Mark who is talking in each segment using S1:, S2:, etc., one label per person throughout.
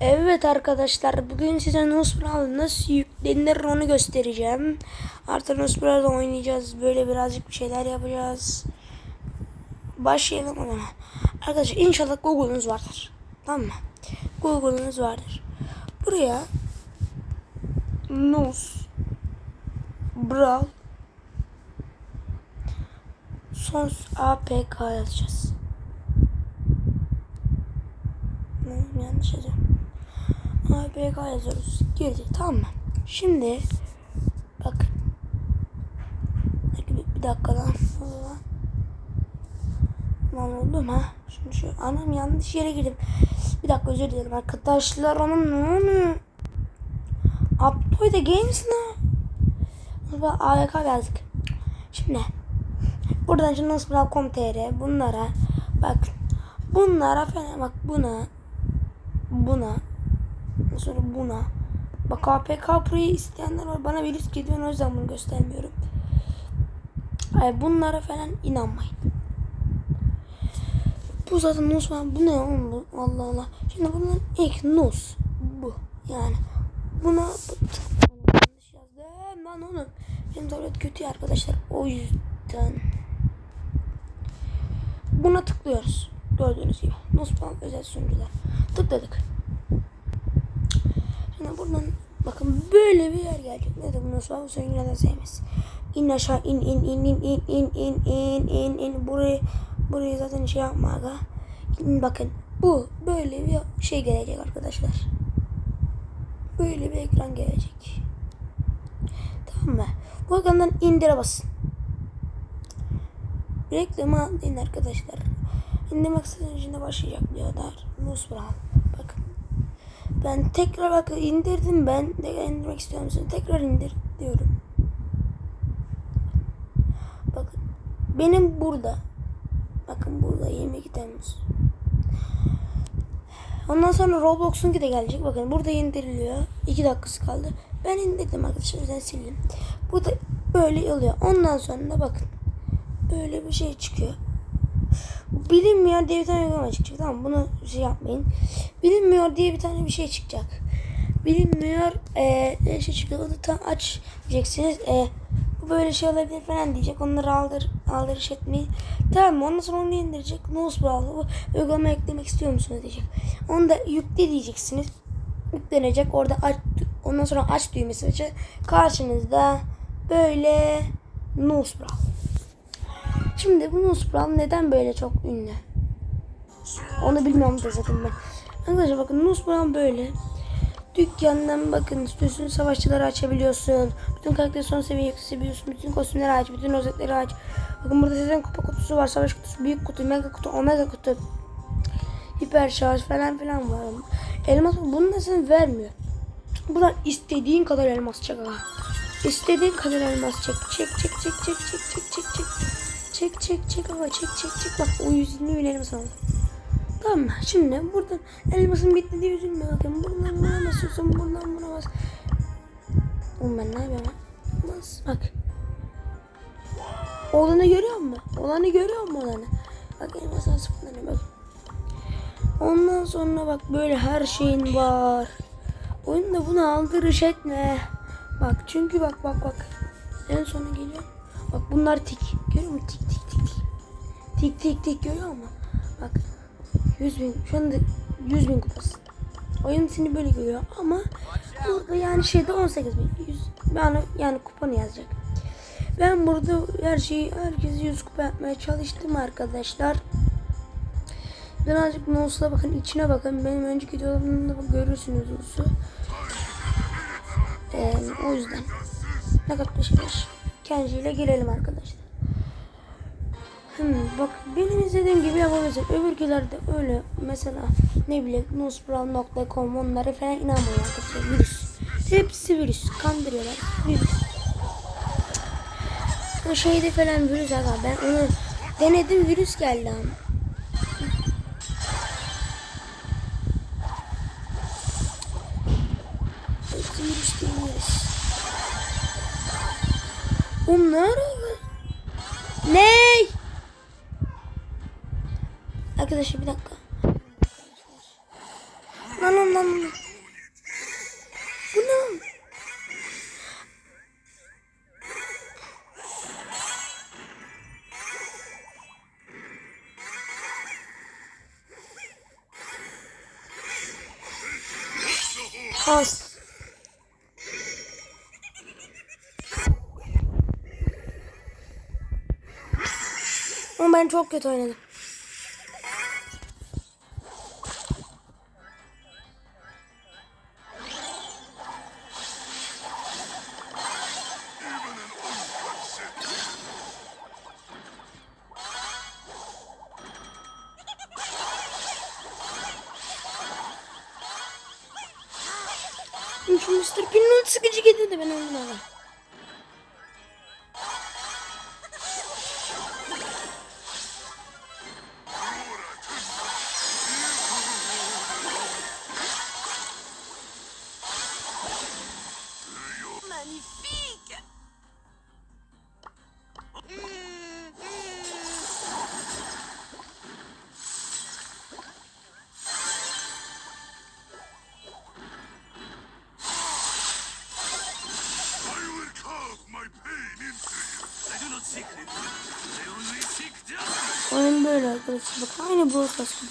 S1: Evet arkadaşlar bugün size Nosferatu nasıl yüklenir onu göstereceğim. Artık Nosferatu oynayacağız. Böyle birazcık bir şeyler yapacağız. Başlayalım o. Arkadaşlar inşallah Google'unuz vardır. Tamam mı? Google'unuz vardır. Buraya Nos Brawl Sons APK yazacağız. Ne, yanlış yazıyorum. APK yazıyoruz. Girdi tamam mı? Şimdi bak. Bir, bir dakika lan. Lan. Oldu ha? Şimdi şu anam yanlış yere girdim. Bir dakika özür dilerim arkadaşlar. Anam ne oluyor? Uptoy the games ne? APK yazdık. Şimdi buradan şimdi nasıl.com.tr bunlara bak bunlara falan bak buna buna sonra buna. Bak APK Pro'yu isteyenler var. Bana virüs gidiyor o yüzden bunu göstermiyorum. Ay bunlara falan inanmayın. Bu zaten nus var bu ne oğlum Allah Allah. Şimdi bunun ilk nus bu yani. Buna yanlış yazdım lan oğlum. Benim tablet kötü arkadaşlar o yüzden. Buna tıklıyoruz gördüğünüz gibi Nospan özel sunucular tıkladık Şimdi buradan bakın böyle bir yer gelecek. Ne de bu Nospan sunuculardan sevmez. İn aşağı in in in in in in in in in in burayı burayı zaten şey yapma aga. Bakın bu böyle bir şey gelecek arkadaşlar. Böyle bir ekran gelecek. Tamam mı? Bu ekrandan indire basın. Reklama atlayın arkadaşlar. İndirmek istediğinde başlayacak diyorlar. Nusbral. Bakın. Ben tekrar bak indirdim ben. De indirmek istiyorum seni. Tekrar indir diyorum. Bakın. Benim burada. Bakın burada 22 Temmuz. Ondan sonra Roblox'unki de gelecek. Bakın burada indiriliyor. 2 dakikası kaldı. Ben indirdim arkadaşlar. Yüzden sildim. Burada böyle oluyor. Ondan sonra da bakın. Böyle bir şey çıkıyor. Bilinmiyor diye bir tane uygulama çıkacak. Tamam bunu şey yapmayın. Bilinmiyor diye bir tane bir şey çıkacak. Bilinmiyor e, ne şey çıkıyor. Onu tam aç diyeceksiniz. E, bu böyle şey olabilir falan diyecek. Onları aldır, aldırış etmeyin. Tamam mı? Ondan sonra onu indirecek. Nose Browser uygulama eklemek istiyor musunuz diyecek. Onu da yükle diyeceksiniz. Yüklenecek. Orada aç, ondan sonra aç düğmesi açacak. Karşınızda böyle Nose Browser. Şimdi bu Nusbral neden böyle çok ünlü? Onu bilmiyorum da zaten ben. Arkadaşlar bakın Nusbral böyle. Dükkandan bakın istiyorsun savaşçıları açabiliyorsun. Bütün karakteri son seviye yüksebiliyorsun. Bütün kostümleri aç, bütün rozetleri aç. Bakın burada sizin kupa kutusu var. Savaş kutusu, büyük kutu, mega kutu, omega kutu. Hiper şarj falan filan var. Elmas bunu da sen vermiyor. Buradan istediğin kadar elmas çek. İstediğin kadar elmas çek. Çek çek çek çek çek çek çek çek. Çek çek çek ama çek çek çek bak o 120 bin elmas aldı. Tamam? Şimdi buradan elmasın bitti diye üzülme bakın. Buradan buna basıyorsun buradan buna bas. Oğlum ben ne lan? Bas bak. Olanı görüyor musun? Olanı görüyor musun olanı? Bak elmas sıfırlanıyor bak. Ondan sonra bak böyle her şeyin var. Oyunda bunu aldırış etme. Bak çünkü bak bak bak. En sona geliyor. Bak bunlar tik. Görüyor musun? Tik tik tik tik. Tik tik görüyor musun? Bak 100 bin. Şu anda 100 bin kupası. Oyun seni böyle görüyor ama burada yani şeyde 18 bin. 100, yani, yani kupanı yazacak. Ben burada her şeyi herkesi 100 kupa yapmaya çalıştım arkadaşlar. Birazcık Nos'a bakın içine bakın. Benim önceki videolarımda görürsünüz Nos'u. Ee, o yüzden. Ne kadar şeyler. Kenji ile girelim arkadaşlar. Hmm, bak benim izlediğim gibi yapabilirsin. Öbürkülerde öyle mesela ne bileyim nusbral.com onlara falan inanmayın arkadaşlar. Virüs. Hepsi virüs. Kandırıyorlar. Virüs. O şeyde falan virüs aga ben onu denedim virüs geldi ama. Virüs değil virüs. Oğlum ne? arkadaşlar bir dakika. Lan lan lan
S2: lan. Bu ne? Has. Ama ben çok kötü oynadım. Şu Mr. Peanut sıkıcı getirdi ben
S1: onu
S2: alayım. böyle arkadaşlar. Bak aynı Brawl Stars gibi.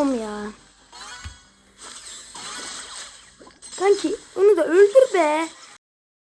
S2: Tam ya. Kanki onu da öldür be.